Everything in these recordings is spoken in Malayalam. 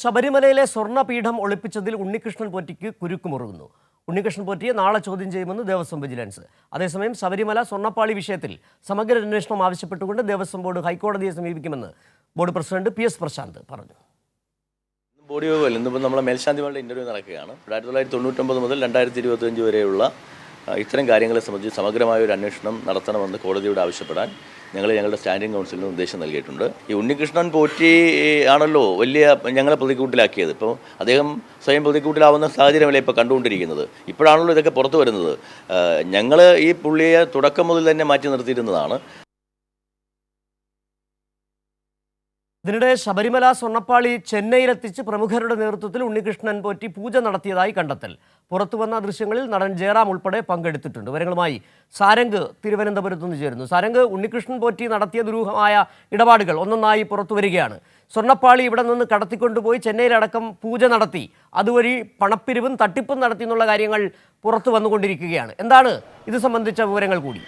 ശബരിമലയിലെ സ്വർണപീഠം ഒളിപ്പിച്ചതിൽ ഉണ്ണികൃഷ്ണൻ പോറ്റിക്ക് കുരുക്കുമുറുകുന്നു. ഉണ്ണികൃഷ്ണൻ പോറ്റിയെ നാളെ ചോദ്യം ചെയ്യുമെന്ന് ദേവസ്വം വിജിലൻസ്. അതേസമയം ശബരിമല സ്വർണപ്പാളി വിഷയത്തിൽ സമഗ്ര അന്വേഷണം ആവശ്യപ്പെട്ടുകൊണ്ട് ദേവസ്വം ബോർഡ് ഹൈക്കോടതിയെ സമീപിക്കുമെന്ന് board president P S Prashanth പറഞ്ഞു. ബോഡി യോഗമല്ല ഇന്നിപ്പോൾ നമ്മളെ മേൽശാന്തിമാരുടെ ഇന്റർവ്യൂ നടക്കുകയാണ്. ആയിരത്തി തൊള്ളായിരത്തി തൊണ്ണൂറ്റൊമ്പത് മുതൽ രണ്ടായിരത്തി ഇരുപത്തഞ്ച് വരെയുള്ള ഇത്തരം കാര്യങ്ങളെ സംബന്ധിച്ച് സമഗ്രമായ ഒരു അന്വേഷണം നടത്തണമെന്ന് കോടതിയോട് ആവശ്യപ്പെടാൻ ഞങ്ങൾ ഞങ്ങളുടെ സ്റ്റാൻഡിംഗ് കൗൺസിലിന് നിർദ്ദേശം നൽകിയിട്ടുണ്ട്. ഈ ഉണ്ണികൃഷ്ണൻ പോറ്റി ആണല്ലോ വലിയ ഞങ്ങളെ പ്രതിക്കൂട്ടിലാക്കിയത്. ഇപ്പോൾ അദ്ദേഹം സ്വയം പ്രതിക്കൂട്ടിലാവുന്ന സാഹചര്യമല്ല ഇപ്പോൾ കണ്ടുകൊണ്ടിരിക്കുന്നത്? ഇപ്പോഴാണല്ലോ ഇതൊക്കെ പുറത്തു വരുന്നത്. ഞങ്ങൾ ഈ പുള്ളിയെ തുടക്കം മുതൽ തന്നെ മാറ്റി നിർത്തിയിരുന്നതാണ്. ഇതിനിടെ ശബരിമല സ്വർണപ്പാളി ചെന്നൈയിലെത്തിച്ച് പ്രമുഖരുടെ നേതൃത്വത്തിൽ ഉണ്ണികൃഷ്ണൻ പോറ്റി പൂജ നടത്തിയതായി കണ്ടെത്തൽ. പുറത്തുവന്ന ദൃശ്യങ്ങളിൽ നടൻ ജയറാം ഉൾപ്പെടെ പങ്കെടുത്തിട്ടുണ്ട്. വിവരങ്ങളുമായി സാരംഗ് തിരുവനന്തപുരത്ത് നിന്ന് ചേരുന്നു. സാരംഗ് ഉണ്ണികൃഷ്ണൻ പോറ്റി നടത്തിയ ദുരൂഹമായ ഇടപാടുകൾ ഒന്നൊന്നായി പുറത്തു വരികയാണ് സ്വർണപ്പാളി ഇവിടെ നിന്ന് കടത്തിക്കൊണ്ടുപോയി ചെന്നൈയിലടക്കം പൂജ നടത്തി. അതുവഴി പണപ്പിരിവും തട്ടിപ്പും നടത്തി എന്നുള്ള കാര്യങ്ങൾ പുറത്തു വന്നുകൊണ്ടിരിക്കുകയാണ് എന്താണ് ഇത് സംബന്ധിച്ച വിവരങ്ങൾ കൂടി?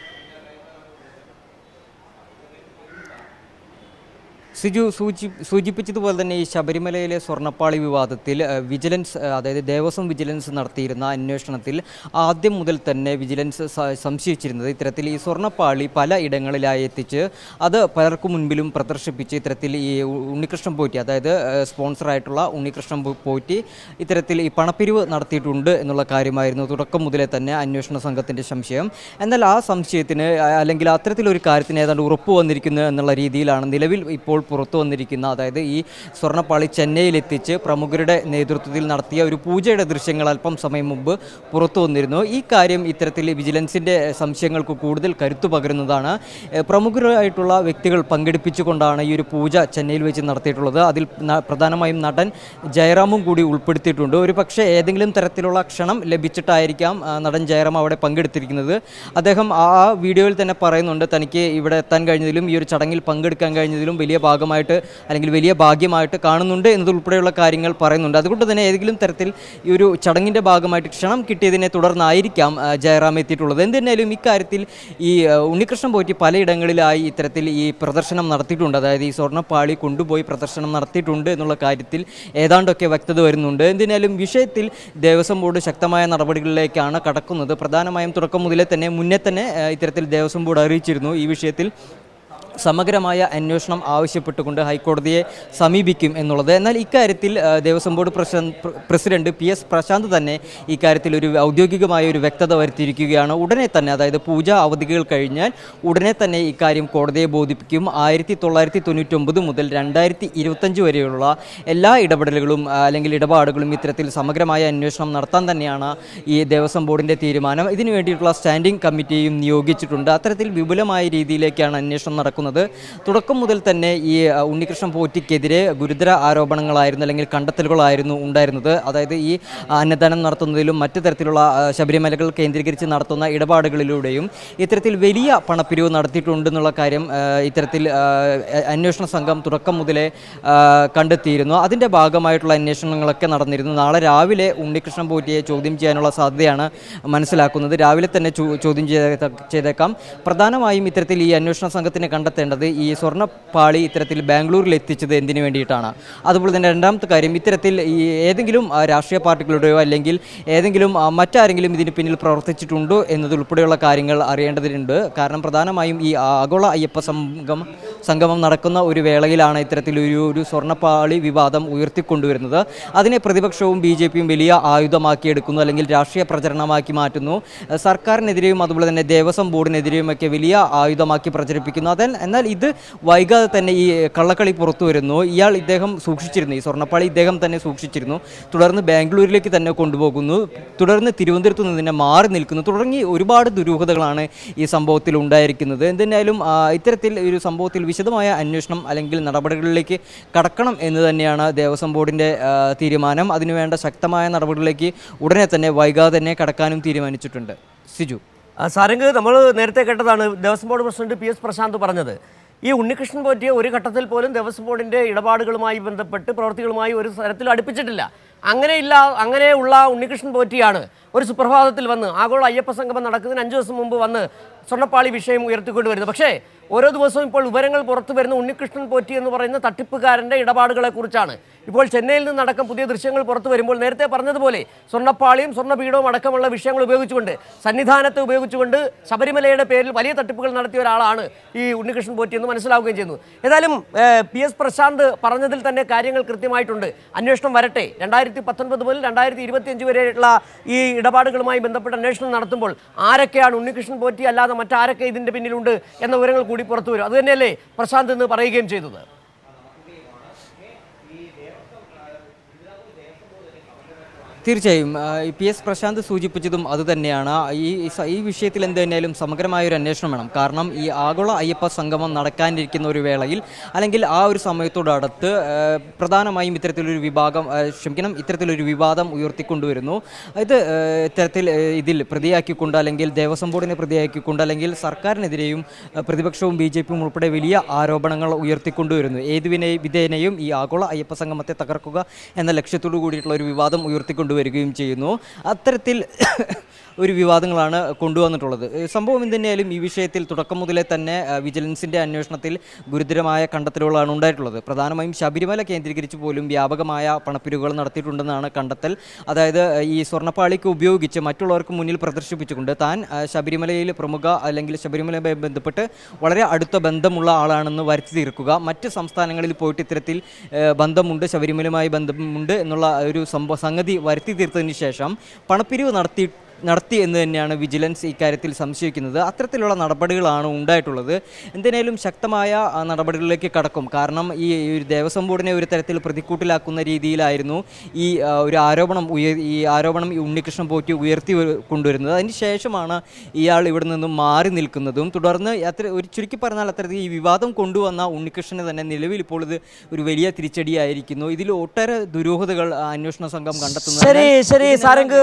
സിജു സൂചി സൂചിപ്പിച്ചതുപോലെ തന്നെ ഈ ശബരിമലയിലെ സ്വർണപ്പാളി വിവാദത്തിൽ വിജിലൻസ് അതായത് ദേവസ്വം വിജിലൻസ് നടത്തിയിരുന്ന അന്വേഷണത്തിൽ ആദ്യം മുതൽ തന്നെ വിജിലൻസ് സംശയിച്ചിരുന്നത് ഇത്തരത്തിൽ ഈ സ്വർണപ്പാളി പല ഇടങ്ങളിലായി എത്തിച്ച് അത് പലർക്കും മുൻപിലും പ്രദർശിപ്പിച്ച് ഇത്തരത്തിൽ ഈ ഉണ്ണികൃഷ്ണൻ പോറ്റി അതായത് സ്പോൺസറായിട്ടുള്ള ഉണ്ണികൃഷ്ണൻ പോറ്റി ഇത്തരത്തിൽ ഈ പണപ്പിരിവ് നടത്തിയിട്ടുണ്ട് എന്നുള്ള കാര്യമായിരുന്നു തുടക്കം മുതലേ തന്നെ അന്വേഷണ സംഘത്തിന്റെ സംശയം. എന്നാൽ ആ സംശയത്തിന് അല്ലെങ്കിൽ അത്തരത്തിലൊരു കാര്യത്തിന് ഏതാണ്ട് ഉറപ്പ് വന്നിരിക്കുന്നു എന്നുള്ള രീതിയിലാണ് നിലവിൽ ഇപ്പോൾ പുറത്തു വന്നിരിക്കുന്ന അതായത് ഈ സ്വർണപ്പാളി ചെന്നൈയിലെത്തിച്ച് പ്രമുഖരുടെ നേതൃത്വത്തിൽ നടത്തിയ ഒരു പൂജയുടെ ദൃശ്യങ്ങൾ അല്പം സമയം മുമ്പ് പുറത്തു വന്നിരുന്നു. ഈ കാര്യം ഇത്തരത്തിൽ വിജിലൻസിന്റെ സംശയങ്ങൾക്ക് കൂടുതൽ കരുത്തു പകരുന്നതാണ്. പ്രമുഖരായിട്ടുള്ള വ്യക്തികൾ പങ്കെടുപ്പിച്ചുകൊണ്ടാണ് ഈ ഒരു പൂജ ചെന്നൈയിൽ വെച്ച് നടത്തിയിട്ടുള്ളത്. അതിൽ പ്രധാനമായും നടൻ ജയറാമും കൂടി ഉൾപ്പെടുത്തിയിട്ടുണ്ട്. ഒരു പക്ഷേ ഏതെങ്കിലും തരത്തിലുള്ള ക്ഷണം ലഭിച്ചിട്ടായിരിക്കാം നടൻ ജയറാം അവിടെ പങ്കെടുത്തിരിക്കുന്നത്. അദ്ദേഹം ആ വീഡിയോയിൽ തന്നെ പറയുന്നുണ്ട് തനിക്ക് ഇവിടെ എത്താൻ കഴിഞ്ഞതിലും ഈ ഒരു ചടങ്ങിൽ പങ്കെടുക്കാൻ കഴിഞ്ഞതിലും വലിയ ഭാഗമായിട്ട് അല്ലെങ്കിൽ വലിയ ഭാഗ്യമായിട്ട് കാണുന്നുണ്ട് എന്നതുൾപ്പെടെയുള്ള കാര്യങ്ങൾ പറയുന്നുണ്ട്. അതുകൊണ്ട് തന്നെ ഏതെങ്കിലും തരത്തിൽ ഈ ഒരു ചടങ്ങിന്റെ ഭാഗമായിട്ട് ക്ഷണം കിട്ടിയതിനെ തുടർന്നായിരിക്കാം ജയറാം എത്തിയിട്ടുള്ളത്. എന്തിനായാലും ഇക്കാര്യത്തിൽ ഈ ഉണ്ണികൃഷ്ണൻ പോറ്റി പലയിടങ്ങളിലായി ഇത്തരത്തിൽ ഈ പ്രദർശനം നടത്തിയിട്ടുണ്ട്. അതായത് ഈ സ്വർണപ്പാളി കൊണ്ടുപോയി പ്രദർശനം നടത്തിയിട്ടുണ്ട് എന്നുള്ള കാര്യത്തിൽ ഏതാണ്ടൊക്കെ വ്യക്തത വരുന്നുണ്ട്. എന്തിനാലും വിഷയത്തിൽ ദേവസ്വം ബോർഡ് ശക്തമായ നടപടികളിലേക്കാണ് കടക്കുന്നത്. പ്രധാനമായും തുടക്കം മുതലേ തന്നെ മുന്നേ തന്നെ ഇത്തരത്തിൽ ദേവസ്വം ബോർഡ് അറിയിച്ചിരുന്നു ഈ വിഷയത്തിൽ. സമഗ്രമായ അന്വേഷണം ആവശ്യപ്പെട്ടുകൊണ്ട് ഹൈക്കോടതിയെ സമീപിക്കും എന്നുള്ളത്. എന്നാൽ ഇക്കാര്യത്തിൽ Devaswom board president P S Prashanth തന്നെ ഇക്കാര്യത്തിൽ ഒരു ഔദ്യോഗികമായ ഒരു വ്യക്തത വരുത്തിയിരിക്കുകയാണ്. ഉടനെ തന്നെ അതായത് പൂജാ അവധികൾ കഴിഞ്ഞാൽ ഉടനെ തന്നെ ഇക്കാര്യം കോടതിയെ ബോധിപ്പിക്കും. ആയിരത്തി തൊള്ളായിരത്തി തൊണ്ണൂറ്റൊമ്പത് മുതൽ രണ്ടായിരത്തി ഇരുപത്തഞ്ച് വരെയുള്ള എല്ലാ ഇടപെടലുകളും അല്ലെങ്കിൽ ഇടപാടുകളും ഇത്തരത്തിൽ സമഗ്രമായ അന്വേഷണം നടത്താൻ തന്നെയാണ് ഈ ദേവസ്വം ബോർഡിന്റെ തീരുമാനം. ഇതിനു വേണ്ടിയിട്ടുള്ള സ്റ്റാൻഡിംഗ് കമ്മിറ്റിയും നിയോഗിച്ചിട്ടുണ്ട്. അത്തരത്തിൽ വിപുലമായ രീതിയിലേക്കാണ് അന്വേഷണം നടക്കുന്നത്. തുടക്കം മുതൽ തന്നെ ഈ ഉണ്ണികൃഷ്ണൻ പോറ്റിക്കെതിരെ ഗുരുതര ആരോപണങ്ങളായിരുന്നു അല്ലെങ്കിൽ കണ്ടെത്തലുകളായിരുന്നു ഉണ്ടായിരുന്നത്. അതായത് ഈ അന്നദാനം നടത്തുന്നതിലും മറ്റു തരത്തിലുള്ള ശബരിമലകൾ കേന്ദ്രീകരിച്ച് നടത്തുന്ന ഇടപാടുകളിലൂടെയും ഇത്തരത്തിൽ വലിയ പണപ്പിരിവ് നടത്തിയിട്ടുണ്ടെന്നുള്ള കാര്യം ഇത്തരത്തിൽ അന്വേഷണ സംഘം തുടക്കം മുതലേ കണ്ടെത്തിയിരുന്നു. അതിന്റെ ഭാഗമായിട്ടുള്ള അന്വേഷണങ്ങളൊക്കെ നടന്നിരുന്നു. നാളെ രാവിലെ ഉണ്ണികൃഷ്ണൻ പോറ്റിയെ ചോദ്യം ചെയ്യാനുള്ള സാധ്യതയാണ് മനസ്സിലാക്കുന്നത്. രാവിലെ തന്നെ ചോദ്യം ചെയ്ത ചെയ്തേക്കാം. പ്രധാനമായും ഇത്തരത്തിൽ ഈ അന്വേഷണ സംഘത്തിന് കണ്ടെത്തേണ്ടത് ഈ സ്വർണപ്പാളി ഇത്തരത്തിൽ ബാംഗ്ലൂരിൽ എത്തിച്ചത് എന്തിനു വേണ്ടിയിട്ടാണ്? അതുപോലെ തന്നെ രണ്ടാമത്തെ കാര്യം ഇത്തരത്തിൽ ഈ ഏതെങ്കിലും രാഷ്ട്രീയ പാർട്ടികളുടെയോ അല്ലെങ്കിൽ ഏതെങ്കിലും മറ്റാരെങ്കിലും ഇതിന് പിന്നിൽ പ്രവർത്തിച്ചിട്ടുണ്ടോ എന്നതുൾപ്പെടെയുള്ള കാര്യങ്ങൾ അറിയേണ്ടതുണ്ട് കാരണം പ്രധാനമായും ഈ ആഗോള അയ്യപ്പ സംഘം സംഗമം നടക്കുന്ന ഒരു വേളയിലാണ് ഇത്തരത്തിൽ ഒരു ഒരു സ്വർണപ്പാളി വിവാദം ഉയർത്തിക്കൊണ്ടുവരുന്നത്. അതിനെ പ്രതിപക്ഷവും ബി ജെ പിയും വലിയ ആയുധമാക്കി എടുക്കുന്നു അല്ലെങ്കിൽ രാഷ്ട്രീയ പ്രചരണമാക്കി മാറ്റുന്നു. സർക്കാരിനെതിരെയും അതുപോലെ തന്നെ ദേവസ്വം ബോർഡിനെതിരെയും ഒക്കെ വലിയ ആയുധമാക്കി പ്രചരിപ്പിക്കുന്നു. അതൻ എന്നാൽ ഇത് വൈകാതെ തന്നെ ഈ കള്ളക്കളി പുറത്തു വരുന്നു. ഇയാൾ ഇദ്ദേഹം സൂക്ഷിച്ചിരുന്നു. ഈ സ്വർണപ്പാളി ഇദ്ദേഹം തന്നെ സൂക്ഷിച്ചിരുന്നു. തുടർന്ന് ബാംഗ്ലൂരിലേക്ക് തന്നെ കൊണ്ടുപോകുന്നു. തുടർന്ന് തിരുവനന്തപുരത്ത് നിന്ന് തന്നെ മാറി നിൽക്കുന്നു. തുടങ്ങി ഒരുപാട് ദുരൂഹതകളാണ് ഈ സംഭവത്തിൽ ഉണ്ടായിരിക്കുന്നത്. എന്തിനായാലും ഇത്തരത്തിൽ ഒരു സംഭവത്തിൽ വിശദമായ അന്വേഷണം അല്ലെങ്കിൽ നടപടികളിലേക്ക് കടക്കണം എന്ന് തന്നെയാണ് ദേവസ്വം ബോർഡിന്റെ തീരുമാനം. അതിനുവേണ്ട ശക്തമായ നടപടികളിലേക്ക് ഉടനെ തന്നെ വൈകാതെ തന്നെ കടക്കാനും തീരുമാനിച്ചിട്ടുണ്ട്. സിജു. സാരംഗ് നമ്മൾ നേരത്തെ കേട്ടതാണ് Devaswom board president P S Prashanth പറഞ്ഞത്. ഈ ഉണ്ണികൃഷ്ണൻ പോറ്റിയ ഒരു ഘട്ടത്തിൽ പോലും ദേവസ്വം ബോർഡിന്റെ ഇടപാടുകളുമായി ബന്ധപ്പെട്ട് പ്രവർത്തികളുമായി ഒരു തരത്തിൽ അടുപ്പിച്ചിട്ടില്ല. അങ്ങനെയില്ല അങ്ങനെയുള്ള ഉണ്ണികൃഷ്ണൻ പോറ്റിയാണ് ഒരു സുപ്രഭാതത്തിൽ വന്ന് ആഗോള അയ്യപ്പ സംഗമം നടക്കുന്നതിന് അഞ്ചു ദിവസം മുമ്പ് വന്ന് സ്വർണപ്പാളി വിഷയം ഉയർത്തിക്കൊണ്ടുവരുന്നത് പക്ഷേ ഓരോ ദിവസവും ഇപ്പോൾ വിവരങ്ങൾ പുറത്തു വരുന്ന ഉണ്ണികൃഷ്ണൻ പോറ്റി എന്ന് പറയുന്ന തട്ടിപ്പുകാരന്റെ ഇടപാടുകളെക്കുറിച്ചാണ് ഇപ്പോൾ ചെന്നൈയിൽ നിന്നടക്കം പുതിയ ദൃശ്യങ്ങൾ പുറത്തു വരുമ്പോൾ നേരത്തെ പറഞ്ഞതുപോലെ സ്വർണപ്പാളിയും സ്വർണപീഠവും അടക്കമുള്ള വിഷയങ്ങൾ ഉപയോഗിച്ചുകൊണ്ട് സന്നിധാനത്തെ ഉപയോഗിച്ചുകൊണ്ട് ശബരിമലയുടെ പേരിൽ വലിയ തട്ടിപ്പുകൾ നടത്തിയ ഒരാളാണ് ഈ ഉണ്ണികൃഷ്ണൻ പോറ്റി എന്ന് മനസ്സിലാവുകയും ചെയ്യുന്നു. ഏതായാലും പി എസ് പ്രശാന്ത് പറഞ്ഞതിൽ തന്നെ കാര്യങ്ങൾ കൃത്യമായിട്ടുണ്ട്. അന്വേഷണം വരട്ടെ. രണ്ടായിരത്തി പത്തൊൻപത് മുതൽ രണ്ടായിരത്തി ഇരുപത്തിയഞ്ച് വരെയുള്ള ഈ ഇടപാടുകളുമായി ബന്ധപ്പെട്ട അന്വേഷണം നടത്തുമ്പോൾ ആരൊക്കെയാണ് ഉണ്ണികൃഷ്ണൻ പോറ്റി അല്ലാതെ മറ്റാരൊക്കെ ഇതിന്റെ പിന്നിലുണ്ട് എന്ന വിവരങ്ങൾ കൂടി പുറത്തു വരും. അതുതന്നെയല്ലേ പ്രശാന്ത് എന്ന് പറയുകയും ചെയ്തത്? തീർച്ചയായും പി എസ് പ്രശാന്ത് സൂചിപ്പിച്ചതും അതുതന്നെയാണ് ഈ ഈ വിഷയത്തിൽ എന്ത് തന്നെയാലും സമഗ്രമായ ഒരു അന്വേഷണം വേണം. കാരണം ഈ ആഗോള അയ്യപ്പ സംഗമം നടക്കാനിരിക്കുന്ന ഒരു വേളയിൽ അല്ലെങ്കിൽ ആ ഒരു സമയത്തോടടുത്ത് പ്രധാനമായും ഇത്തരത്തിലൊരു വിഭാഗം ക്ഷമിക്കണം ഇത്തരത്തിലൊരു വിവാദം ഉയർത്തിക്കൊണ്ടുവരുന്നു. ഇത് ഇത്തരത്തിൽ ഇതിൽ പ്രതിയാക്കിക്കൊണ്ട് അല്ലെങ്കിൽ ദേവസ്വം ബോർഡിനെ പ്രതിയാക്കിക്കൊണ്ട് അല്ലെങ്കിൽ സർക്കാരിനെതിരെയും പ്രതിപക്ഷവും ബി ജെ പിയും ഉൾപ്പെടെ വലിയ ആരോപണങ്ങൾ ഉയർത്തിക്കൊണ്ടുവരുന്നു. ഏതുവിനെ വിധേനയും ഈ ആഗോള അയ്യപ്പ സംഗമത്തെ തകർക്കുക എന്ന ലക്ഷ്യത്തോടു കൂടിയിട്ടുള്ള ഒരു വിവാദം ഉയർത്തിക്കൊണ്ടുവരികയും ചെയ്യുന്നു. അത്തരത്തിൽ ഒരു വിവാദങ്ങളാണ് കൊണ്ടുവന്നിട്ടുള്ളത്. സംഭവം എന്തുതന്നെയാലും ഈ വിഷയത്തിൽ തുടക്കം മുതലേ തന്നെ വിജിലൻസിന്റെ അന്വേഷണത്തിൽ ഗുരുതരമായ കണ്ടെത്തലുകളാണ് ഉണ്ടായിട്ടുള്ളത്. പ്രധാനമായും ശബരിമല കേന്ദ്രീകരിച്ച് പോലും വ്യാപകമായ പണപ്പിരിവുകൾ നടത്തിയിട്ടുണ്ടെന്നാണ് കണ്ടെത്തൽ. അതായത് ഈ സ്വർണപ്പാളിക്ക് ഉപയോഗിച്ച് മറ്റുള്ളവർക്ക് മുന്നിൽ പ്രദർശിപ്പിച്ചുകൊണ്ട് താൻ ശബരിമലയിൽ പ്രമുഖ അല്ലെങ്കിൽ ശബരിമലയുമായി ബന്ധപ്പെട്ട് വളരെ അടുത്ത ബന്ധമുള്ള ആളാണെന്ന് വരുത്തി തീർക്കുക. മറ്റ് സംസ്ഥാനങ്ങളിൽ പോയിട്ട് ഇത്തരത്തിൽ ബന്ധമുണ്ട് ശബരിമലയുമായി ബന്ധമുണ്ട് എന്നുള്ള ഒരു സംഭവ സംഗതി വരുത്തി തീർത്തതിന് ശേഷം പണപ്പിരിവ് നടത്തി നടത്തി എന്ന് തന്നെയാണ് വിജിലൻസ് ഇക്കാര്യത്തിൽ സംശയിക്കുന്നത്. അത്തരത്തിലുള്ള നടപടികളാണ് ഉണ്ടായിട്ടുള്ളത്. എന്തിനേലും ശക്തമായ നടപടികളിലേക്ക് കടക്കും. കാരണം ഈ ഒരു ദേവസ്വം ബോർഡിനെ ഒരു തരത്തിൽ പ്രതിക്കൂട്ടിലാക്കുന്ന രീതിയിലായിരുന്നു ഈ ഒരു ആരോപണം ഉയർ ഈ ആരോപണം ഈ ഉണ്ണികൃഷ്ണൻ പോറ്റി ഉയർത്തി കൊണ്ടുവരുന്നത്. അതിന് ശേഷമാണ് ഇയാൾ ഇവിടെ നിന്നും മാറി നിൽക്കുന്നതും. തുടർന്ന് അത്ര ഒരു ചുരുക്കി പറഞ്ഞാൽ അത്തരത്തിൽ ഈ വിവാദം കൊണ്ടുവന്ന ഉണ്ണികൃഷ്ണനെ തന്നെ നിലവിൽ ഇപ്പോൾ ഇത് ഒരു വലിയ തിരിച്ചടിയായിരിക്കുന്നു. ഇതിൽ ഒട്ടേറെ ദുരൂഹതകൾ അന്വേഷണ സംഘം കണ്ടെത്തുന്നു ശരി ശരി. സാരംഗ്